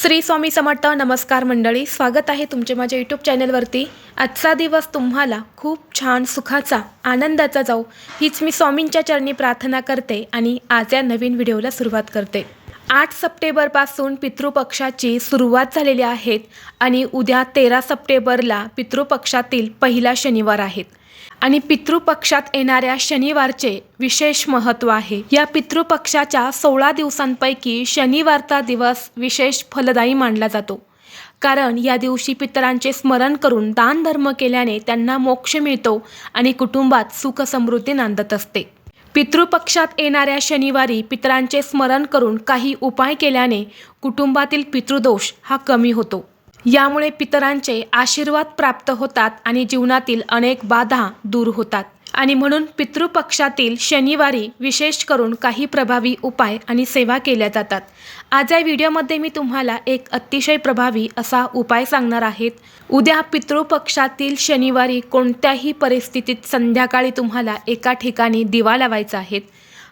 श्री स्वामी समर्थ नमस्कार मंडळी स्वागत आहे तुमचे माझ्या यूट्यूब चॅनलवरती. आजचा दिवस तुम्हाला खूप छान सुखाचा आनंदाचा जाऊ हीच मी स्वामींच्या चरणी प्रार्थना करते आणि आज या नवीन व्हिडिओला सुरुवात करते. आठ सप्टेंबरपासून पितृपक्षाची सुरुवात झालेली आहेत आणि उद्या तेरा सप्टेंबरला पितृपक्षातील पहिला शनिवार आहेत आणि पितृपक्षात येणाऱ्या शनिवारचे विशेष महत्त्व आहे. या पितृपक्षाच्या सोळा दिवसांपैकी शनिवारचा दिवस विशेष फलदायी मानला जातो. कारण या दिवशी पितरांचे स्मरण करून दानधर्म केल्याने त्यांना मोक्ष मिळतो आणि कुटुंबात सुख समृद्धी नांदत असते. पितृपक्षात येणाऱ्या शनिवारी पितरांचे स्मरण करून काही उपाय केल्याने कुटुंबातील पितृदोष हा कमी होतो. यामुळे पितरांचे आशीर्वाद प्राप्त होतात आणि जीवनातील अनेक बाधा दूर होतात. आणि म्हणून पितृपक्षातील शनिवारी विशेष करून काही प्रभावी उपाय आणि सेवा केल्या जातात. आज या व्हिडिओमध्ये मी तुम्हाला एक अतिशय प्रभावी असा उपाय सांगणार आहेत. उद्या पितृपक्षातील शनिवारी कोणत्याही परिस्थितीत संध्याकाळी तुम्हाला एका ठिकाणी दिवा लावायचा आहे.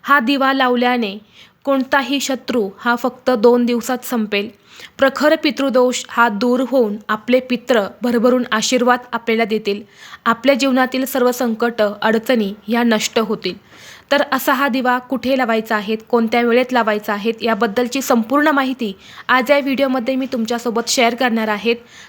हा दिवा लावल्याने कोणताही शत्रू हा फक्त दोन दिवसात संपेल. प्रखर पितृदोष हा दूर होऊन आपले पित्र भरभरून आशीर्वाद आपल्याला देतील. आपल्या जीवनातील सर्व संकट अडचणी ह्या नष्ट होतील. तर असा हा दिवा कुठे लावायचा आहे कोणत्या वेळेत लावायचा आहे याबद्दलची संपूर्ण माहिती आज या व्हिडिओमध्ये मी तुमच्यासोबत शेअर करणार आहेत.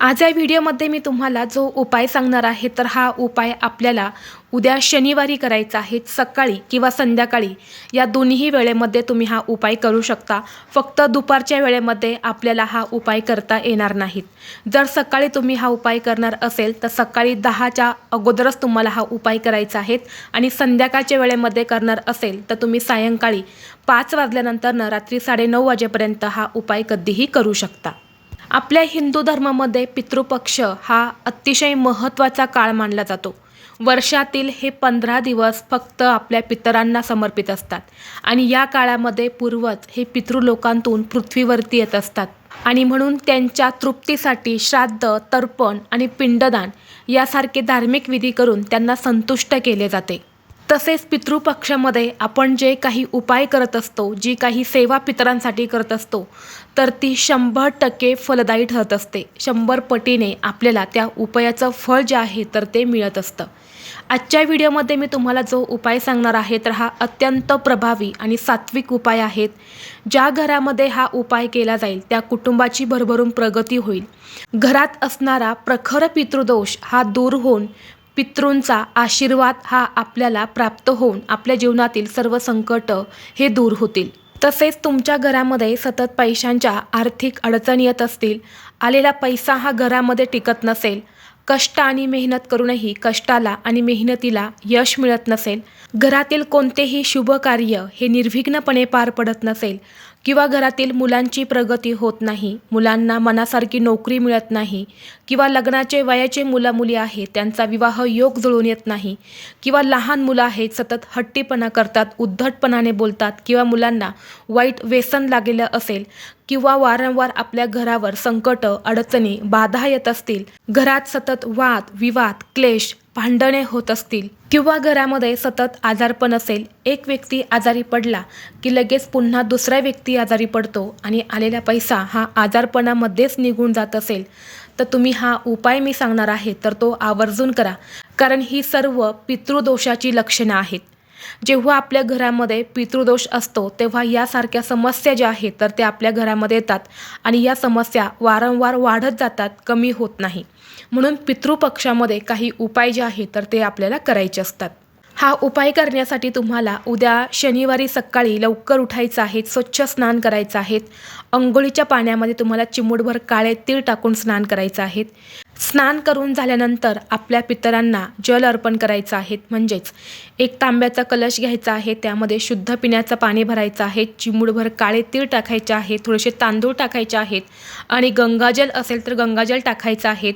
आज या व्हिडिओमध्ये मी तुम्हाला जो उपाय सांगणार आहे तर हा उपाय आपल्याला उद्या शनिवारी करायचा आहे सकाळी किंवा संध्याकाळी. या दोन्ही वेळेमध्ये तुम्ही हा उपाय करू शकता. फक्त दुपारच्या वेळेमध्ये आपल्याला हा उपाय करता येणार नाहीत. जर सकाळी तुम्ही हा उपाय करणार असेल तर सकाळी दहाच्या अगोदरच तुम्हाला हा उपाय करायचा आहे आणि संध्याकाळच्या वेळेमध्ये करणार असेल तर तुम्ही सायंकाळी पाच वाजल्यानंतरनं रात्री साडेनऊ वाजेपर्यंत हा उपाय कधीही करू शकता. आपल्या हिंदू धर्मामध्ये पितृपक्ष हा अतिशय महत्त्वाचा काळ मानला जातो. वर्षातील हे पंधरा दिवस फक्त आपल्या पितरांना समर्पित असतात. आणि या काळामध्ये पूर्वज हे पितृलोकांतून पृथ्वीवरती येत असतात. आणि म्हणून त्यांच्या तृप्तीसाठी श्राद्ध तर्पण आणि पिंडदान यासारखे धार्मिक विधी करून त्यांना संतुष्ट केले जाते. तसेच पितृपक्षामध्ये आपण जे काही उपाय करत असतो जी काही सेवा पितरांसाठी करत असतो तर ती शंभर टक्के फलदायी ठरत असते. शंभर पटीने आपल्याला त्या उपायाचं फळ जे आहे तर ते मिळत असतं. आजच्या व्हिडिओमध्ये मी तुम्हाला जो उपाय सांगणार आहे तर हा अत्यंत प्रभावी आणि सात्विक उपाय आहेत ज्या घरामध्ये हा उपाय केला जाईल त्या कुटुंबाची भरभरून प्रगती होईल. घरात असणारा प्रखर पितृदोष हा दूर होऊन पितृंचा आशीर्वाद हा आपल्याला प्राप्त होऊन आपल्या जीवनातील सर्व संकट हे दूर होतील. तसेच तुमच्या घरामध्ये सतत पैशांच्या आर्थिक अडचणी येत असतील. आलेला पैसा हा घरामध्ये टिकत नसेल. कष्ट आणि मेहनत करूनही कष्टाला आणि मेहनतीला यश मिळत नसेल घरातील कोणतेही शुभ कार्य हे निर्विघ्नपणे पार पडत नसेल किंवा घरातील मुलांची प्रगती होत नाही मुलांना मनासारखी नोकरी मिळत नाही किंवा लग्नाचे वयाचे मुलं मुली आहेत त्यांचा विवाह योग जुळून येत नाही किंवा लहान मुलं आहेत सतत हट्टीपणा करतात उद्धटपणाने बोलतात किंवा मुलांना वाईट व्यसन लागलेलं असेल किंवा वारंवार आपल्या घरावर संकट अडचणी बाधा येत असतील घरात सतत वाद विवाद क्लेश भांडणे होत असतील किंवा घरामध्ये सतत आजारपण असेल एक व्यक्ती आजारी पडला की लगेच पुन्हा दुसरा व्यक्ती आजारी पडतो आणि आलेला पैसा हा आजारपणामध्येच निघून जात असेल तर तुम्ही हा उपाय मी सांगणार आहे तर तो आवर्जून करा. कारण ही सर्व पितृदोषाची लक्षणं आहेत. जेव्हा आपल्या घरामध्ये पितृदोष असतो तेव्हा यासारख्या समस्या ज्या आहेत तर त्या आपल्या घरामध्ये येतात आणि या समस्या वारंवार वाढत जातात कमी होत नाही. म्हणून पितृपक्षामध्ये काही उपाय जे आहेत तर ते आपल्याला करायचे असतात. हा उपाय करण्यासाठी तुम्हाला उद्या शनिवारी सकाळी लवकर उठायचं आहे स्वच्छ स्नान करायचं आहे. अंघोळीच्या पाण्यामध्ये तुम्हाला चिमूटभर काळे तीळ टाकून स्नान करायचं आहे. स्नान करून झाल्यानंतर आपल्या पितरांना जल अर्पण करायचं आहे. म्हणजेच एक तांब्याचा कलश घ्यायचा आहे त्यामध्ये शुद्ध पिण्याचं पाणी भरायचं आहे चिमूडभर काळे तीळ टाकायचे आहेत थोडेसे तांदूळ टाकायचे आहेत आणि गंगाजल असेल तर गंगाजल टाकायचं आहेत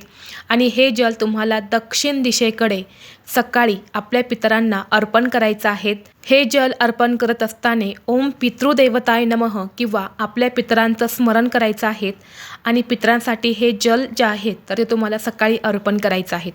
आणि हे जल तुम्हाला दक्षिण दिशेकडे सकाळी आपल्या पितरांना अर्पण करायचं आहेत हे जल अर्पण करत असताना ओम पितृदेवताय नमः किंवा आपल्या पितरांचं स्मरण करायचं आहे आणि पितरांसाठी हे जल जे आहेत तर ते तुम्हाला सकाळी अर्पण करायचं आहे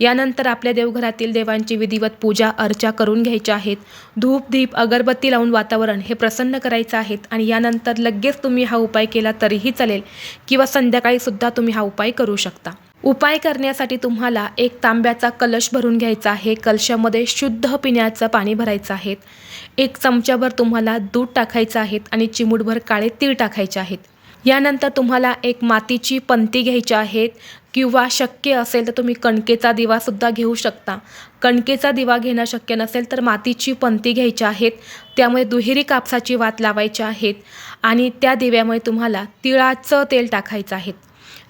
यानंतर आपल्या देवघरातील देवांची विधिवत पूजा अर्चा करून घ्यायच्या आहेत. धूप दीप अगरबत्ती लावून वातावरण हे प्रसन्न करायचं आहेत आणि यानंतर लगेच तुम्ही हा उपाय केला तरीही चालेल किंवा संध्याकाळीसुद्धा तुम्ही हा उपाय करू शकता. उपाय करण्यासाठी तुम्हाला एक तांब्याचा कलश भरून घ्यायचा आहे. कलशामध्ये शुद्ध पिण्याचं पाणी भरायचं आहे. एक चमच्याभर तुम्हाला दूध टाकायचं आहे आणि चिमूटभर काळे तीळ टाकायचे आहेत. यानंतर तुम्हाला एक मातीची पंती घ्यायची आहेत किंवा शक्य असेल तर तुम्ही कणकेचा दिवासुद्धा घेऊ शकता. कणकेचा दिवा घेणं शक्य नसेल तर मातीची पंती घ्यायची आहेत. त्यामुळे दुहेरी कापसाची वात लावायची आहेत आणि त्या दिव्यामुळे तुम्हाला तिळाचं तेल टाकायचं आहे.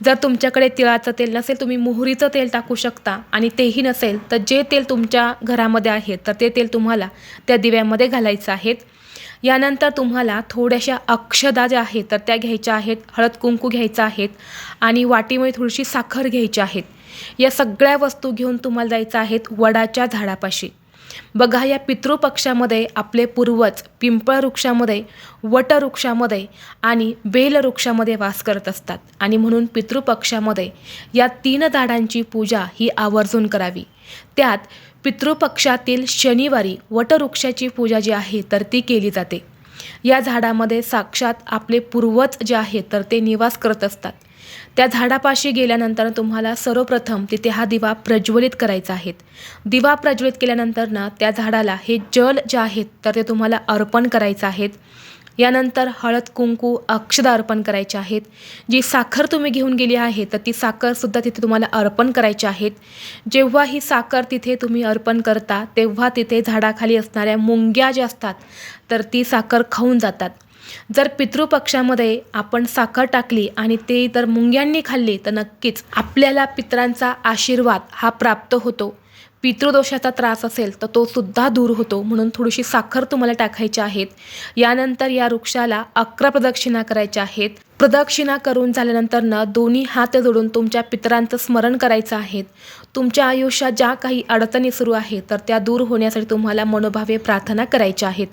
जर तुमच्याकडे तिळाचं तेल नसेल तुम्ही मोहरीचं तेल टाकू शकता आणि तेही नसेल तर जे तेल तुमच्या घरामध्ये आहे तर ते तेल तुम्हाला त्या दिव्यामध्ये घालायचं आहेत यानंतर तुम्हाला थोड्याशा अक्षदा ज्या आहेत तर त्या घ्यायच्या आहेत. हळद कुंकू घ्यायचं आहेत आणि वाटीमध्ये थोडीशी साखर घ्यायची आहेत. या सगळ्या वस्तू घेऊन तुम्हाला जायचं आहेत वडाच्या झाडापाशी. बघा या पितृपक्षामध्ये आपले पूर्वज पिंपळ वृक्षामध्ये वटवृक्षामध्ये आणि बेलवृक्षामध्ये वास करत असतात. आणि म्हणून पितृपक्षामध्ये या तीन झाडांची पूजा ही आवर्जून करावी. त्यात पितृपक्षातील शनिवारी वटवृक्षाची पूजा जी आहे तर ती केली जाते. या झाडामध्ये साक्षात आपले पूर्वज जे आहेत तर ते निवास करत असतात. त्या झाडापाशी गेल्यानंतर तुम्हाला सर्वप्रथम तिथे हा दिवा प्रज्वलित करायचा आहे. दिवा प्रज्वलित केल्यानंतर ना त्या झाडाला हे जल जे आहेत तर ते तुम्हाला अर्पण करायचं आहेत यानंतर हळद कुंकू अक्षदा अर्पण करायचे आहेत जी साखर तुम्ही घेऊन गेली आहे तर ती साखरसुद्धा तिथे तुम्हाला अर्पण करायची आहेत जेव्हा ही साखर तिथे तुम्ही अर्पण करता तेव्हा तिथे झाडाखाली असणाऱ्या मुंग्या ज्या असतात तर ती साखर खाऊन जातात. जर पितृपक्षामध्ये आपण साखर टाकली आणि ते जर मुंग्यांनी खाल्ली तर नक्कीच आपल्याला पितरांचा आशीर्वाद हा प्राप्त होतो. पितृदोषाचा त्रास असेल तर तो सुद्धा दूर होतो. म्हणून थोडीशी साखर तुम्हाला टाकायची आहेत. यानंतर या वृक्षाला अकरा प्रदक्षिणा करायच्या आहेत. प्रदक्षिणा करून झाल्यानंतर न दोन्ही हात जोडून तुमच्या पितरांचं स्मरण करायचं आहे. तुमच्या आयुष्यात ज्या काही अडचणी सुरू आहेत तर त्या दूर होण्यासाठी तुम्हाला मनोभावे प्रार्थना करायच्या आहेत.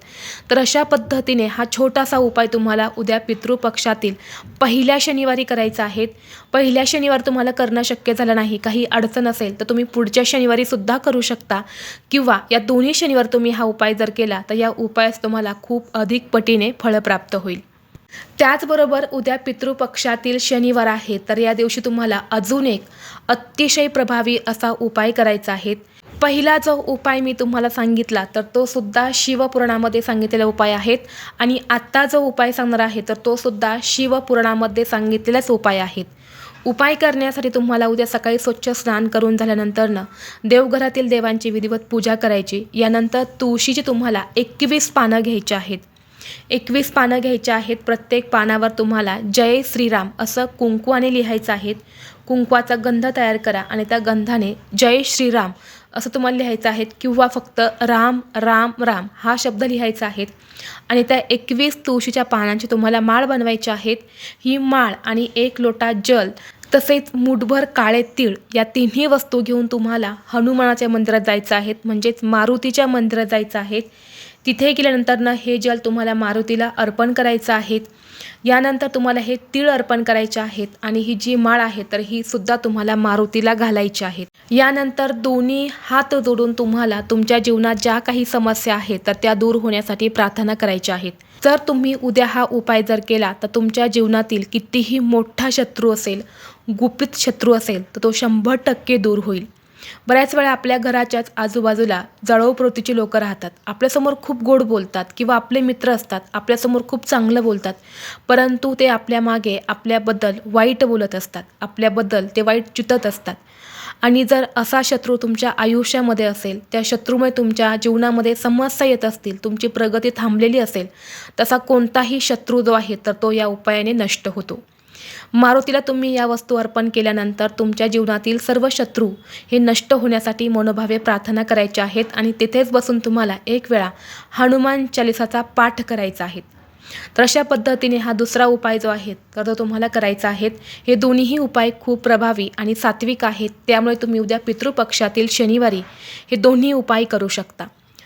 तर अशा पद्धतीने हा छोटासा उपाय तुम्हाला उद्या पितृपक्षातील पहिल्या शनिवारी करायचा आहे. पहिल्या शनिवार तुम्हाला करणं शक्य झालं नाही काही अडचण असेल तर तुम्ही पुढच्या शनिवारी सुद्धा करू शकता. किंवा या दोन्ही शनिवार तुम्ही हा उपाय जर केला तर या उपायास तुम्हाला खूप अधिक पटीने फळ प्राप्त होईल. त्याचबरोबर उद्या पितृपक्षातील शनिवार आहे तर या दिवशी तुम्हाला अजून एक अतिशय प्रभावी असा उपाय करायचा आहे. पहिला जो उपाय मी तुम्हाला सांगितला तर तो सुद्धा शिवपुराणामध्ये सांगितलेला उपाय आहेत आणि आत्ता जो उपाय सांगणार आहे तर तो सुद्धा शिवपुराणामध्ये सांगितलेलाच उपाय आहेत उपाय करण्यासाठी तुम्हाला उद्या सकाळी स्वच्छ स्नान करून झाल्यानंतरनं देवघरातील देवांची विधिवत पूजा करायची. यानंतर तुळशीची तुम्हाला एकवीस पानं घ्यायची आहेत. एकवीस पानं घ्यायची आहेत प्रत्येक पानावर तुम्हाला जय श्रीराम असं कुंकवाने लिहायचं आहे कुंकवाचा गंध तयार करा आणि त्या गंधाने जय श्रीराम असं तुम्हाला लिहायचं आहे किंवा फक्त राम राम राम हा शब्द लिहायचा आहे आणि त्या एकवीस तुळशीच्या पानांची तुम्हाला माळ बनवायची आहेत. ही माळ आणि एक लोटा जल तसेच मुठभर काळे तीळ या तिन्ही वस्तू घेऊन तुम्हाला हनुमानाच्या मंदिरात जायचं आहेत. म्हणजेच मारुतीच्या मंदिरात जायचं आहे तिथे गेल्यानंतरनं हे जल तुम्हाला मारुतीला अर्पण करायचं आहे यानंतर तुम्हाला हे तीळ अर्पण करायचे आहेत आणि ही जी माळ आहे तर ही सुद्धा तुम्हाला मारुतीला घालायची आहे यानंतर दोन्ही हात जोडून तुम्हाला तुमच्या जीवनात ज्या काही समस्या आहेत तर त्या दूर होण्यासाठी प्रार्थना करायच्या आहेत. जर तुम्ही उद्या हा उपाय जर केला तर तुमच्या जीवनातील कितीही मोठा शत्रू असेल गुपित शत्रू असेल तर तो शंभर टक्के दूर होईल. बऱ्याच वेळा आपल्या घराच्याच आजूबाजूला जळवप्रवृत्तीची लोकं राहतात. आपल्यासमोर खूप गोड बोलतात किंवा आपले मित्र असतात आपल्यासमोर खूप चांगलं बोलतात. परंतु ते आपल्या मागे आपल्याबद्दल वाईट बोलत असतात. आपल्याबद्दल ते वाईट चितत असतात. आणि जर असा शत्रू तुमच्या आयुष्यामध्ये असेल त्या शत्रूमुळे तुमच्या जीवनामध्ये समस्या येत असतील तुमची प्रगती थांबलेली असेल तसा कोणताही शत्रू जो आहे तर तो या उपायाने नष्ट होतो. मारुतीला तुम्ही या वस्तू अर्पण केल्यानंतर तुमच्या जीवनातील सर्व शत्रू हे नष्ट होण्यासाठी मनोभावे प्रार्थना करायच्या आहेत आणि तिथेच बसून तुम्हाला एक वेळा हनुमान चालिसाचा पाठ करायचा आहे. तर अशा पद्धतीने हा दुसरा उपाय जो आहे तर तो तुम्हाला करायचा आहे हे दोन्हीही उपाय खूप प्रभावी आणि सात्विक आहेत. त्यामुळे तुम्ही उद्या पितृपक्षातील शनिवारी हे दोन्ही उपाय करू शकता.